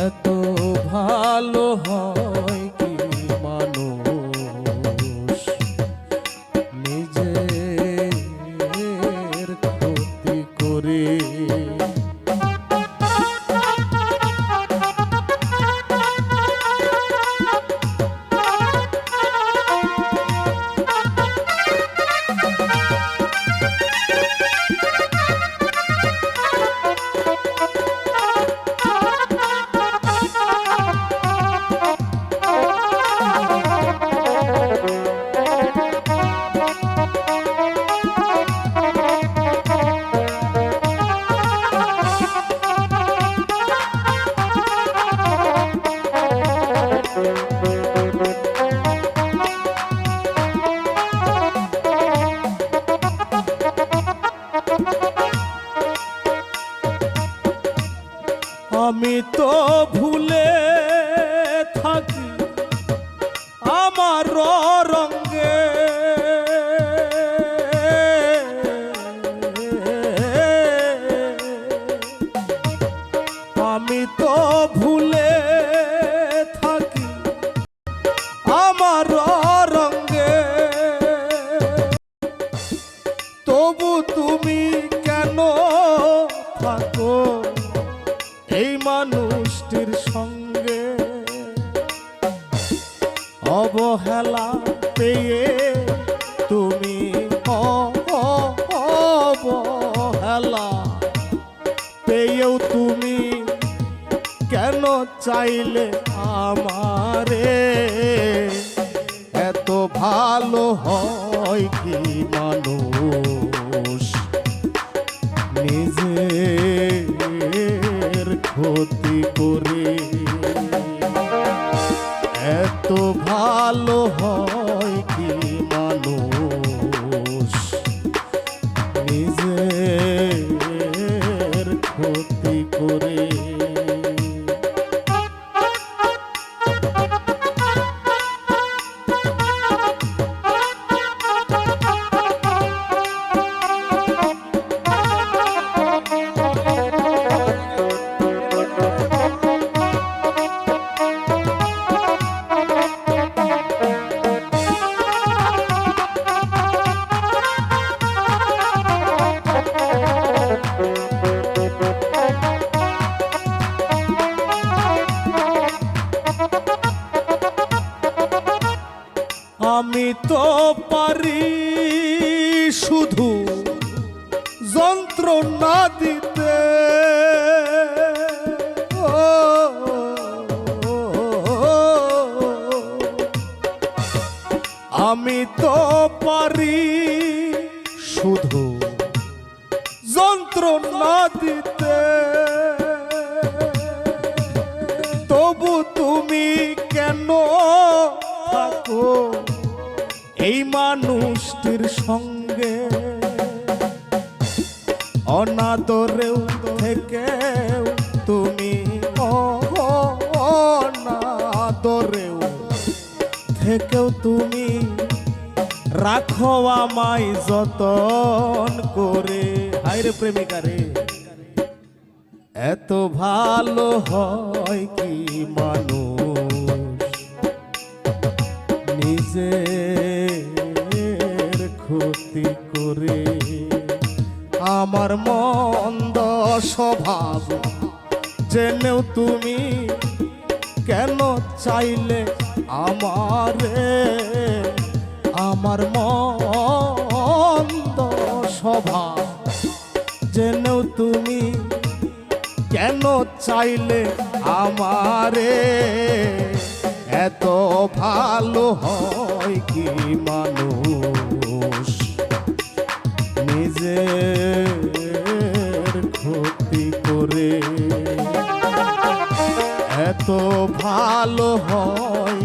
এত ভালো তো ভুলে থাকি আমার রঙ্গে আমি তো ভুলে থাকি আমার এই মানুষটির সঙ্গে অবহেলা পেয়ে তুমি অবহেলা পেয়েও তুমি কেন চাইলে আমারে? এত ভালো হয় কি মানুষ? ভালো হয় কি? আমি তো পারি শুধু যন্ত্রণা দিতে। আমি তো পারি শুধু যন্ত্রণা দিতে। তবু তুমি কেন থাকো? এই মানুষটির সঙ্গে অনাদরেও থেকেও তুমি অনাদরেও থেকেও তুমি রাখো আমায় যতন করে। হায়রে প্রেমিকারে এত ভালো হয় কি মানুষ? নিজের আমার মন্দ স্বভাব। জেনেও তুমি কেন চাইলে আমারে? আমার মন্দ স্বভাব। জেনেও তুমি কেন চাইলে আমারে? এত ভালো হয় কি মানুষ? করে এত ভালো হয়